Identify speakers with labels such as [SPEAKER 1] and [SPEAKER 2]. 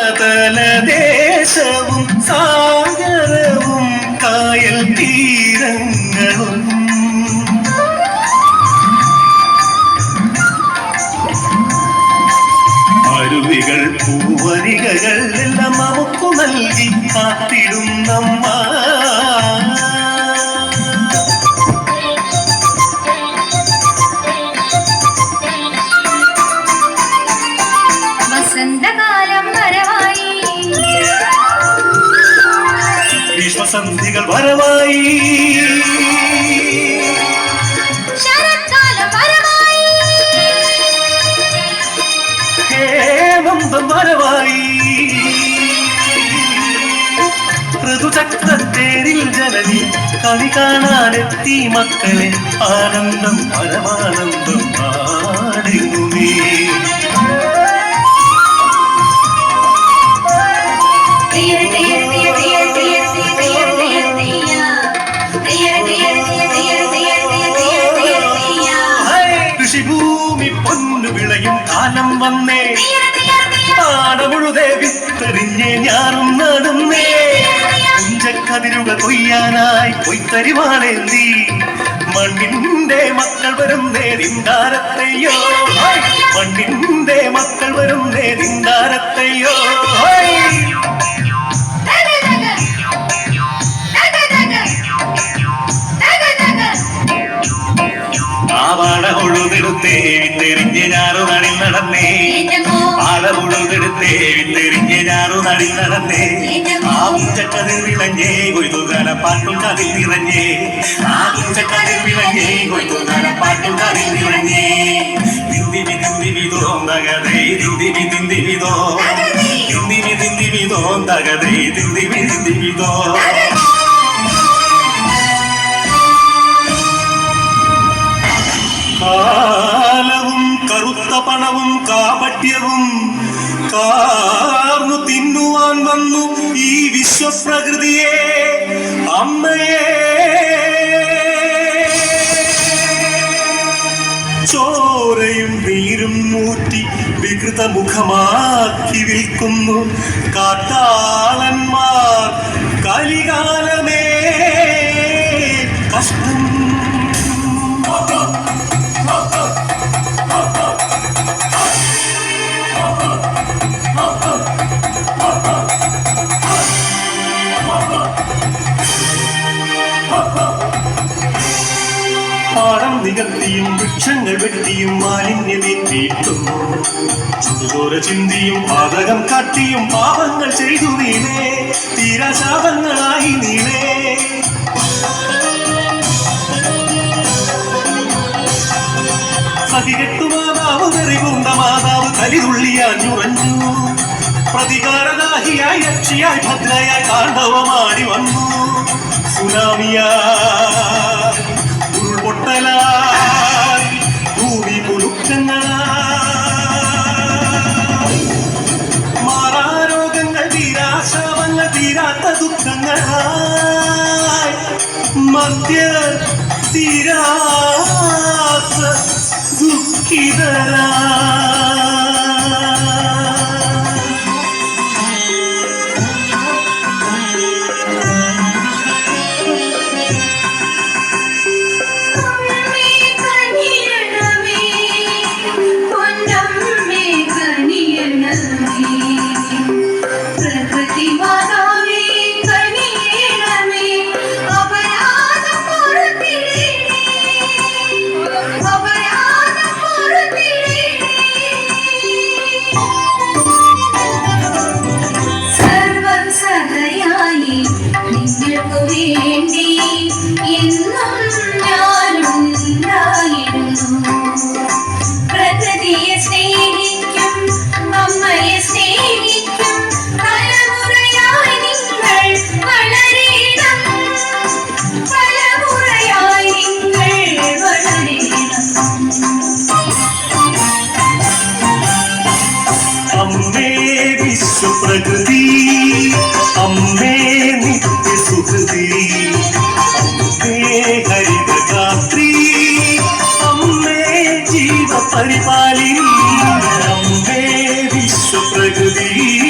[SPEAKER 1] സമതലദേശവും സാഗരവും കായൽ തീരങ്ങളും. അരുവികൾ പൂവരികൾ എല്ലാം നമുക്ക് നൽകി കാത്തിടും നമ്മ വിശ്വസന്ധികൾ വരവായി.
[SPEAKER 2] വരവായി.
[SPEAKER 1] ഹേമന്തം വരവായി. ഋതുചക്രത്തേരിൽ ജനനി കവി കാണാനെത്തി മക്കളെ ആനന്ദം പരമാനന്ദം പാടുന്നേ
[SPEAKER 2] തിയർ
[SPEAKER 1] കാലം വന്നേ.
[SPEAKER 2] ഞാറും
[SPEAKER 1] പാടമുഴുതേ വിത്തെറിഞ്ഞേ ഞാനും നടുന്നേ. കുഞ്ചക്കതിരുകൾ കൊയ്യാനായി കൊയ്ത്തരിവാളേന്തി മണ്ണിന്റെ മക്കൾ വരും നേരിന്താരത്തെയോ മണ്ണിന്റെ മക്കൾ വരും നേരിന്താരത്തെയോ ആടമുഴുതെടുത്തേ വിത്തെറിഞ്ഞ് ഞാറു നടിൽ നടന്നേ. ആ ഉച്ചക്കതിൽ വിളഞ്ഞേ കൊയ്തുകാല പാട്ടും കതിൽ നിറഞ്ഞേ. ആ ഉച്ചക്കതിൽ വിളഞ്ഞേ കൊയ്തുകാല പാട്ടും കതിൽ നിറഞ്ഞേ. ദിന്ദിവി ദിന്ദിവി തോന്നകതേ ദിന്ദിവി ദിന്ദിവി തോ. ദിന്ദിവി ദിന്ദിവി തോന്നകതേ ദിന്ദിവി ദിന്ദിവി കാലവും കറുത്ത പണവും കാപട്യവും കാർന്നു തിന്നുവാൻ വന്നു ഈ വിശ്വപ്രകൃതിയെ. അമ്മയെ. ചോരയും നീരും മൂറ്റി വികൃത മുഖമാക്കി വിൽക്കുന്നു. കാട്ടാളന്മാർ കലികാലമേ. വൃക്ഷങ്ങൾ വെട്ടിയും മാലിന്യമേറ്റിയിട്ടും ചുടുചോര ചിന്തിയും പാതകം കാട്ടിയും പാപങ്ങൾ ചെയ്തു നീളേ തീരാശാപങ്ങളായി നീളേ സതികെട്ടു മാതാവ് വെറിപൂണ്ട മാതാവ് കലിതുള്ളിയാഞ്ഞുറഞ്ഞു പ്രതികാരദാഹിയായി രക്ഷയായി ഭദ്രയായി താണ്ഡവമാടി വന്നു. സുനാമിയാ ഉരുൾപൊട്ടലായി മധ്യ തീരാത്ത ദുഃഖിതരാ.
[SPEAKER 2] നിങ്ങൾക്കു
[SPEAKER 1] ಬದುಲೀ